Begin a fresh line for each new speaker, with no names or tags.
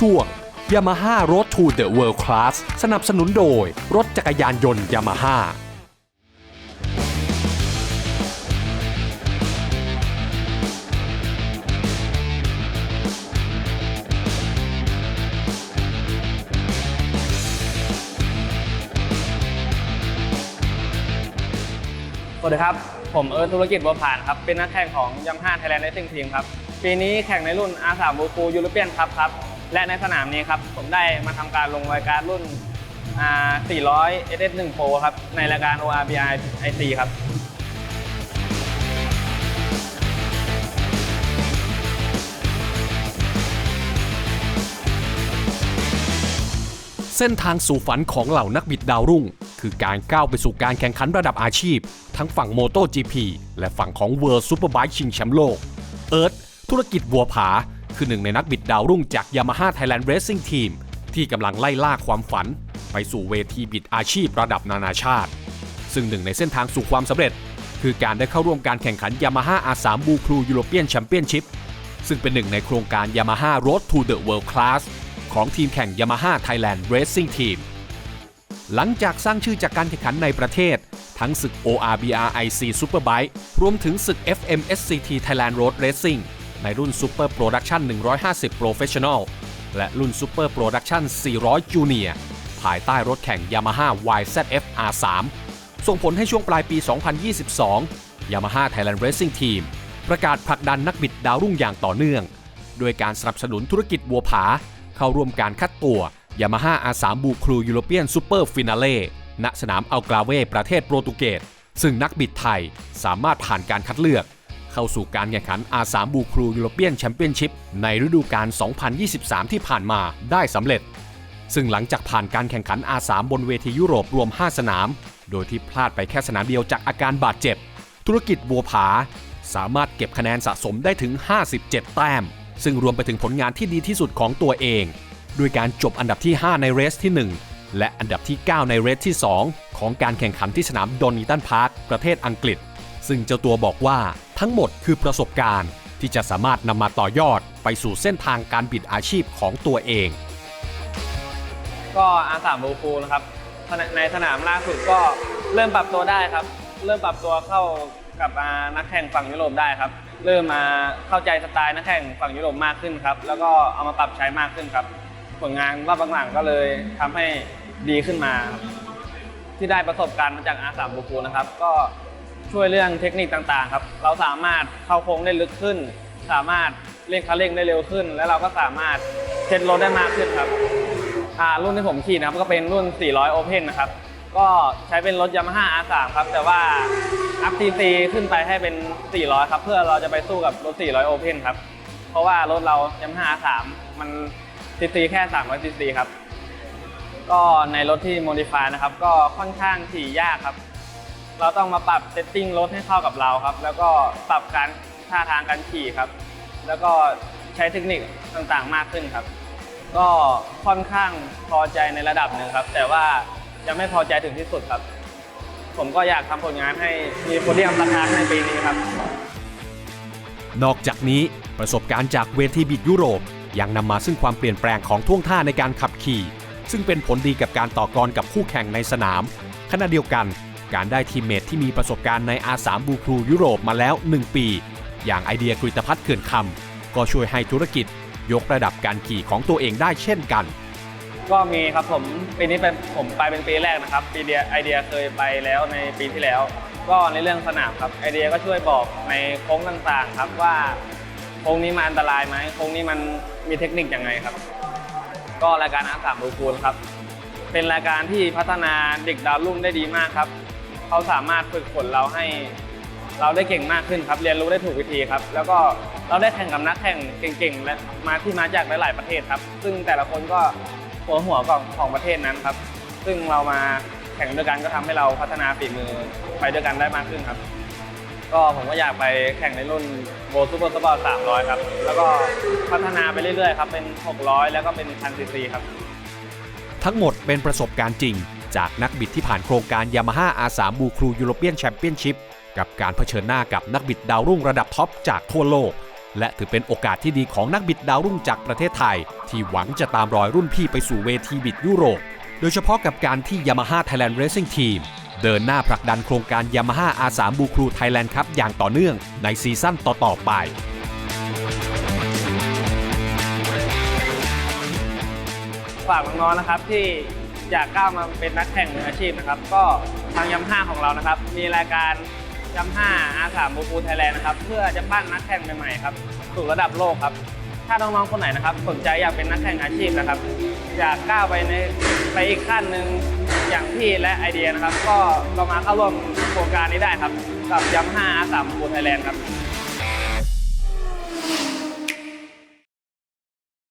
ช่วง Yamaha Road to the World Class สนับสนุนโดย รถจักรยานยนต์ Yamaha
สวัสดีครับ ผมเอิร์ธธุรกิจบัวผ่านครับ เป็นนักแข่งของยัมห้าไทยแลนด์ r ร c ซิ่งทีมครับ ปีนี้แข่งในรุ่น R3 บูฟูยูโรเปียนครับครับ และในสนามนี้ครับผมได้มาทำการลงรายการรุ่น 400 SS1 Pro ครับ ในรายการ ORBI IC ครับ
เส้นทางสู่ฝันของเหล่านักบิดดาวรุ่ง คือการก้าวไปสู่การแข่งขันระดับอาชีพ ทั้งฝั่ง MotoGP และฝั่งของ World Superbike ชิงแชมป์โลก เอิร์ธธุรกิจบัวผา คือหนึ่งในนักบิดดาวรุ่งจาก Yamaha Thailand Racing Team ที่กำลังไล่ล่าความฝัน ไปสู่เวทีบิดอาชีพระดับนานาชาติ ซึ่งหนึ่งในเส้นทางสู่ความสำเร็จ คือการได้เข้าร่วมการแข่งขัน Yamaha R3 Blue Crew European Championship ซึ่งเป็นหนึ่งในโครงการ Yamaha Road to the World Class ของทีมแข่ง Yamaha Thailand Racing Team หลังจากสร้างชื่อจากการแข่งขันในประเทศ ทั้งศึก ORBRIC Superbike รวมถึงศึก FMSCT Thailand Road Racing ในรุ่น Super Production 150 Professional และรุ่น Super Production 400 Junior ภายใต้รถแข่ง Yamaha YZF R3 ส่งผลให้ช่วงปลายปี 2022 Yamaha Thailand Racing Team ประกาศผลักดันนักบิดดาวรุ่งอย่างต่อเนื่อง โดยการสนับสนุนธุรกิจบัวผา เข้าร่วมการคัดตัว Yamaha R3 บูครูยูโรเปียนซูเปอร์ฟินาเล่ณสนามอัลกราเวประเทศโปรตุเกสซึ่งนักบิดไทยสามารถผ่านการคัดเลือก เข้าสู่การแข่งขัน R3 บูครูยูโรเปียนแชมเปี้ยนชิพในฤดูกาล 2023 ที่ผ่านมาได้สำเร็จ ซึ่งหลังจากผ่านการแข่งขัน R3 บนเวทียุโรปรวม 5 สนาม โดยที่พลาดไปแค่สนามเดียวจากอาการบาดเจ็บ ธุรกิจบัวผา สามารถเก็บคะแนนสะสมได้ถึง 57 แต้ม ซึ่งรวมไปถึงผลงานที่ดีที่สุดของตัวเองด้วยการจบอันดับที่ 5 ในเรสที่ 1 และอันดับที่ 9 ในเรสที่ 2 ของการแข่งขันที่สนามดอนิตันพาร์คประเทศอังกฤษ ซึ่งเจ้าตัวบอกว่า ทั้งหมดคือประสบการณ์ที่จะสามารถนำมาต่อยอดไปสู่เส้นทางการบิดอาชีพของตัวเอง
ก็อาสามบูฟูนะครับในสนามล่าสุดก็เริ่มปรับตัวได้ครับ เริ่มปรับตัวเข้ากับนักแข่งฝั่งยุโรปได้ครับ เริ่มมาเข้าใจสไตล์นักแข่งฝั่งยุโรปมากขึ้นครับ แล้วก็เอามาปรับใช้มากขึ้นครับ ผลงานรอบางหลังก็เลยทำให้ดีขึ้นมาครับที่ได้ประสบการณ์มาจากอาสามบูฟูนะครับ ก็ ช่วยเรื่องเทคนิคต่างๆครับ เราสามารถเข้าโค้งได้ลึกขึ้น สามารถเร่งคันเร่งได้เร็วขึ้น และเราก็สามารถเซ็ตรถได้มากขึ้นครับรุ่นที่ผมขี่นะครับก็เป็นรุ่น 400 Open นะครับ ก็ใช้เป็นรถ Yamaha R3 ครับ แต่ว่าอัพ TC ขึ้นไปให้เป็น 400 ครับ เพื่อเราจะไปสู้กับรถ 400 Open ครับ เพราะว่ารถเรา Yamaha R3 มัน TC แค่ 300 TC ครับ ก็ในรถที่ Modify นะครับ ก็ค่อนข้างขี่ยากครับ เราต้องมาปรับเซตติ้งรถให้เข้ากับเราครับ แล้วก็ปรับการท่าทางการขี่ครับ แล้วก็ใช้เทคนิคต่างๆมากขึ้นครับ ก็ค่อนข้างพอใจในระดับหนึ่งครับ แต่ว่ายังไม่พอใจถึงที่สุดครับ ผมก็อยากทำผลงานให้มีโพเดียมสักครั้งในปีนี้ครับ
นอกจากนี้ประสบการณ์จากเวทีบิดยุโรปยังนำมาซึ่งความเปลี่ยนแปลงของท่วงท่าในการขับขี่ ซึ่งเป็นผลดีกับการต่อกรกับคู่แข่งในสนาม ขณะเดียวกัน การได้ทีมเมทที่มีประสบการณ์ใน R3 บูครูยุโรปมาแล้ว 1 ปี อย่างไอเดียกริตพัฒน์เขื่อนคำก็ช่วยให้ธุรกิจยกระดับการขี่ของตัวเองได้เช่นกัน
ก็มีครับผมปีนี้เป็นผมไปเป็นปีแรกนะครับ ปีเดียไอเดียเคยไปแล้วในปีที่แล้ว ก็ในเรื่องสนามครับไอเดียก็ช่วยบอกในโค้งต่างๆครับว่าโค้งนี้มันอันตรายไหมโค้งนี้มันมีเทคนิคยังไงครับ ก็รายการอาสามบูคูลครับเป็นรายการที่พัฒนาเด็กดาวรุ่งได้ดีมากครับ เขาสามารถฝึกฝนเราให้เราได้เก่งมากขึ้นครับ เรียนรู้ได้ถูกวิธีครับ แล้วก็เราได้แข่งกับนักแข่งเก่งๆและมาที่มาจากหลาย ๆประเทศครับ ซึ่งแต่ละคนก็หัวหัวของของประเทศนั้นครับ ซึ่งเรามาแข่งด้วยกันก็ทำให้เราพัฒนาฝีมือไปด้วยกันได้มากขึ้นครับ ก็ผมก็อยากไปแข่งในรุ่นโบซูเปอร์สปอร์ต300 ครับ แล้วก็พัฒนาไปเรื่อยๆครับเป็น 600 แล้วก็เป็น1 0 0ซีซีครับ
ทั้งหมดเป็นประสบการณ์จริง จากนักบิดที่ผ่านโครงการ Yamaha R3 b u c r u European Championship กับการเผชิญหน้ากับนักบิดดาวรุ่งระดับท็อปจากทั่วโลก และถือเป็นโอกาสที่ดีของนักบิดดาวรุ่งจากประเทศไทย ที่หวังจะตามรอยรุ่นพี่ไปสู่เวทีบิดยุโรป โดยเฉพาะกับการที่ Yamaha Thailand Racing Team เดินหน้าผลักดันโครงการ Yamaha R3 b l u e Crew Thailand ครับอย่างต่อเนื่องในซีซั่นต่อๆไป
ฝากน้องๆนะครับที่ อยากก้าวมาเป็นนักแข่งมืออาชีพนะครับ ก็ทางยำห้าของเรานะครับ มีรายการยำห้าอาสามบูฟูไทยแลนด์นะครับ เพื่อจะปั้นนักแข่งใหม่ๆครับสู่ระดับโลกครับ ถ้าน้องๆคนไหนนะครับ สนใจอยากเป็นนักแข่งอาชีพนะครับ อยากก้าวไปในไปอีกขั้นหนึ่งอย่างพี่และไอเดียนะครับ ก็เรามาเข้าร่วมโครงการนี้ได้ครับ กับยำห้าอาสามบูฟูไทยแลนด์ครับ